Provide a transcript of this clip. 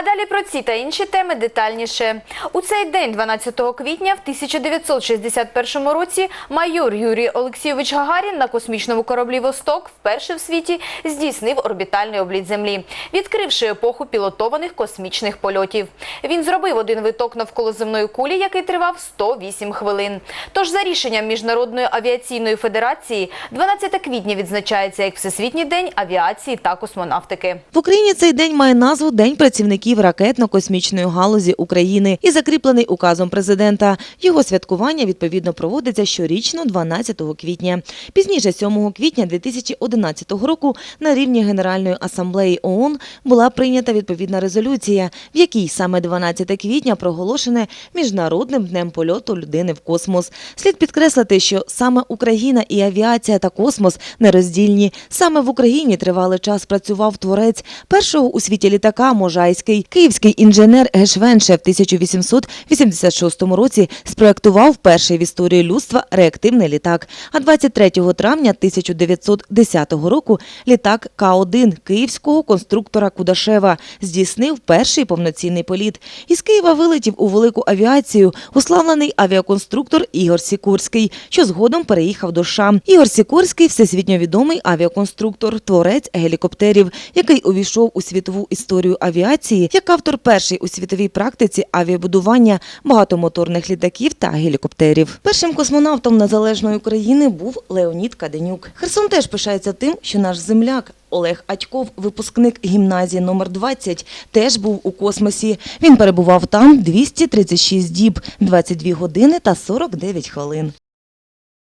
А далі про ці та інші теми детальніше. У цей день, 12 квітня, в 1961 році, майор Юрій Олексійович Гагарін на космічному кораблі «Восток» вперше в світі здійснив орбітальний обліт Землі, відкривши епоху пілотованих космічних польотів. Він зробив один виток навколо земної кулі, який тривав 108 хвилин. Тож за рішенням Міжнародної авіаційної федерації 12 квітня відзначається як Всесвітній день авіації та космонавтики. В Україні цей день має назву День працівників ракетно-космічної галузі України і закріплений указом президента. Його святкування відповідно проводиться щорічно 12 квітня. Пізніше 7 квітня 2011 року на рівні Генеральної асамблеї ООН була прийнята відповідна резолюція, в якій саме 12 квітня проголошене міжнародним днем польоту людини в космос. Слід підкреслити, що саме Україна і авіація та космос нероздільні. Саме в Україні тривалий час працював творець першого у світі літака Можайський. Київський інженер Гешвенше в 1886 році спроектував перший в історії людства реактивний літак. А 23 травня 1910 року літак К-1 київського конструктора Кудашева здійснив перший повноцінний політ. Із Києва вилетів у велику авіацію уславлений авіаконструктор Ігор Сікорський, що згодом переїхав до США. Ігор Сікорський – всесвітньо відомий авіаконструктор, творець гелікоптерів, який увійшов у світову історію авіації як автор перший у світовій практиці авіабудування багатомоторних літаків та гелікоптерів. Першим космонавтом незалежної України був Леонід Каденюк. Херсон теж пишається тим, що наш земляк Олег Атьков, випускник гімназії номер 20, теж був у космосі. Він перебував там 236 діб, 22 години та 49 хвилин.